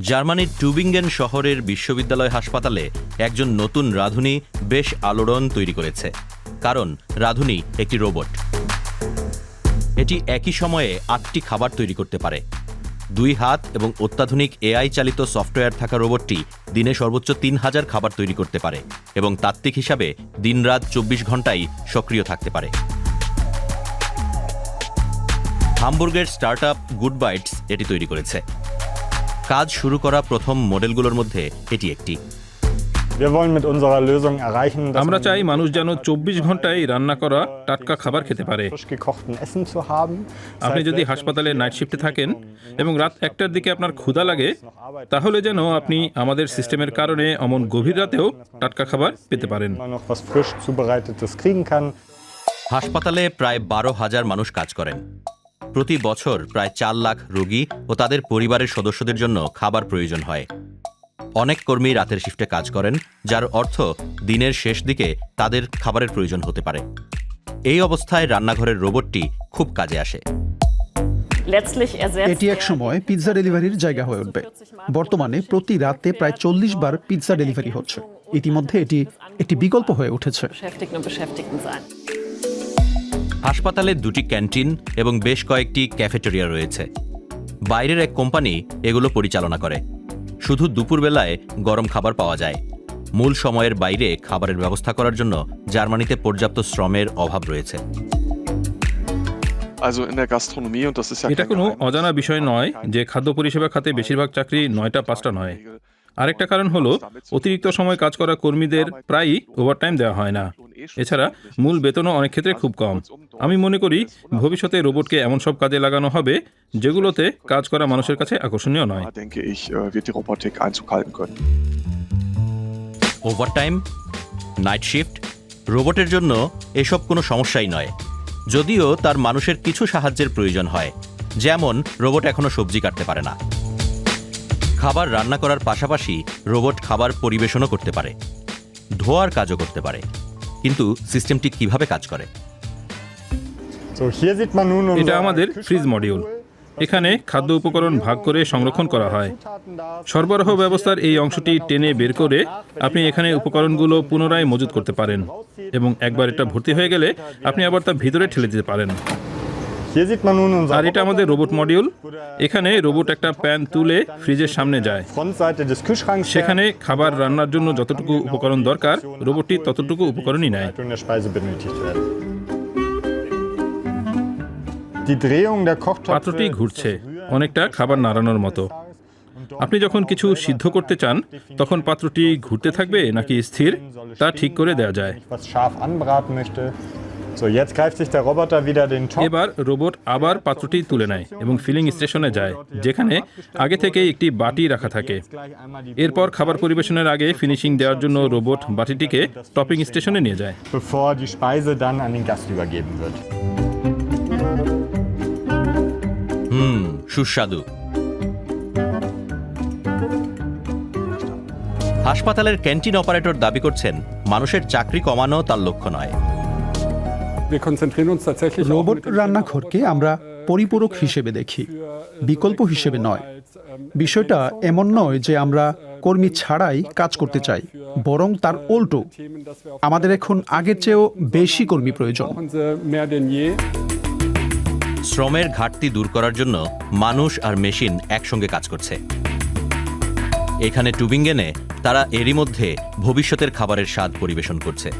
জার্মানির টুবিঙ্গেন শহরের বিশ্ববিদ্যালয় হাসপাতালে একজন নতুন রাঁধুনি বেশ আলোড়ন তৈরি করেছে। কারণ, রাঁধুনি একটি রোবট। এটি একই সময়ে আটটি খাবার তৈরি করতে পারে। দুই হাত এবং অত্যাধুনিক এআই চালিত সফটওয়্যার থাকা রোবটটি দিনে সর্বোচ্চ তিন হাজার খাবার তৈরি করতে পারে এবং তাত্ত্বিক হিসাবে দিনরাত চব্বিশ ঘন্টাই সক্রিয় থাকতে পারে। হামবুর্গের স্টার্টআপ গুড বাইটস এটি তৈরি করেছে। কাজ শুরু করা প্রথম মডেলগুলোর মধ্যে এটি একটি। আমরা চাই মানুষ যেন চব্বিশ ঘন্টায় রান্না করা টাটকা খাবার খেতে পারে। আপনি যদি হাসপাতালে নাইট শিফটে থাকেন এবং রাত একটার দিকে আপনার ক্ষুধা লাগে তাহলে যেন আপনি আমাদের সিস্টেমের কারণে অমন গভীর রাতেও টাটকা খাবার পেতে পারেন. হাসপাতালে প্রায় বারো হাজার মানুষ কাজ করেন। প্রতি বছর প্রায় চার লাখ রোগী ও তাদের পরিবারের সদস্যদের জন্য খাবার প্রয়োজন হয়। অনেক কর্মী রাতের শিফটে কাজ করেন যার অর্থ দিনের শেষ দিকে তাদের খাবারের প্রয়োজন হতে পারে। এই অবস্থায় রান্নাঘরের রোবটটি খুব কাজে আসে। এটি এক সময় পিৎজা ডেলিভারির জায়গা হয়ে উঠবে। বর্তমানে প্রতি রাতে প্রায় চল্লিশ বার পিৎজা ডেলিভারি হচ্ছে। ইতিমধ্যে এটি একটি বিকল্প হয়ে উঠেছে। হাসপাতালে দুটি ক্যান্টিন এবং বেশ কয়েকটি ক্যাফেটেরিয়া রয়েছে। বাইরের এক কোম্পানি এগুলো পরিচালনা করে। শুধু দুপুরবেলায় গরম খাবার পাওয়া যায়। মূল সময়ের বাইরে খাবারের ব্যবস্থা করার জন্য জার্মানিতে পর্যাপ্ত শ্রমের অভাব রয়েছে। Also in der Gastronomie, und das ist ja এটা কোনো অজানা বিষয় নয় যে খাদ্য পরিষেবা খাতে বেশিরভাগ চাকরি নয়টা পাঁচটা নয়। আরেকটা কারণ হলো অতিরিক্ত সময় কাজ করা কর্মীদের প্রায়ই ওভারটাইম দেওয়া হয় না। এছাড়া মূল বেতনও অনেক ক্ষেত্রে খুব কম। আমি মনে করি ভবিষ্যতে রোবটকে এমন সব কাজে লাগানো হবে যেগুলোতে কাজ করা মানুষের কাছে আকর্ষণীয় নয়. ওভারটাইম নাইট শিফট রোবটের জন্য এসব কোনো সমস্যাই নয়। যদিও তার মানুষের কিছু সাহায্যের প্রয়োজন হয়। যেমন রোবট এখনও সবজি কাটতে পারে না। খাবার রান্না করার পাশাপাশি রোবট খাবার পরিবেশনও করতে পারে। ধোয়ার কাজও করতে পারে। কিন্তু সিস্টেমটি কীভাবে কাজ করে? এটা আমাদের ফ্রিজ মডিউল। এখানে খাদ্য উপকরণ ভাগ করে সংরক্ষণ করা হয়। সরবরাহ ব্যবস্থার এই অংশটি টেনে বের করে আপনি এখানে উপকরণগুলো পুনরায় মজুত করতে পারেন এবং একবার এটা ভর্তি হয়ে গেলে আপনি আবার তা ভিতরে ঠেলে দিতে পারেন। আর এটা আমাদের রোবট মডিউল এখানে রোবট একটা প্যান তুলে ফ্রিজের সামনে যায়. সেখানে খাবার রান্নার জন্য যতটুকু উপকরণ দরকার রোবটটি ততটুকু উপকরণই নেয়। পাত্রটি ঘুরছে অনেকটা খাবার নাড়ানোর মতো। আপনি যখন কিছু সিদ্ধ করতে চান তখন পাত্রটি ঘুরতে থাকবে নাকি স্থির তা ঠিক করে দেওয়া যায়। Wenn ich was scharf anbraten möchte. So, jetzt greift sich der Roboter wieder den Topf. এবার রোবট আবার পাত্রটি তুলে নেয় এবং ফিলিং স্টেশনে যায় যেখানে আগে থেকে একটি বাটি রাখা থাকে এরপর খাবার পরিবেশনের আগে ফিনিশিং দেওয়ার জন্য রোবট বাটিটিকে টপিং স্টেশনে নিয়ে যায় bevor die Speise dann an den Gast übergeben wird. হুম সুস্বাদু হাসপাতালের ক্যান্টিন অপারেটর দাবি করছেন মানুষের চাকরি কমানো তার লক্ষ্য নয় রোবট রান্নাঘরকে আমরা পরিপূরক হিসেবে দেখি। বিকল্প হিসেবে নয়। বিষয়টা এমন নয় যে আমরা কর্মী ছাড়াই কাজ করতে চাই বরং তার উল্টো। আমাদের এখন আগের চেয়েও বেশি কর্মী প্রয়োজন. শ্রমের ঘাটতি দূর করার জন্য মানুষ আর মেশিন একসঙ্গে কাজ করছে। এখানে টুবিঙ্গেনে তারা এরই মধ্যে ভবিষ্যতের খাবারের স্বাদ পরিবেশন করছে।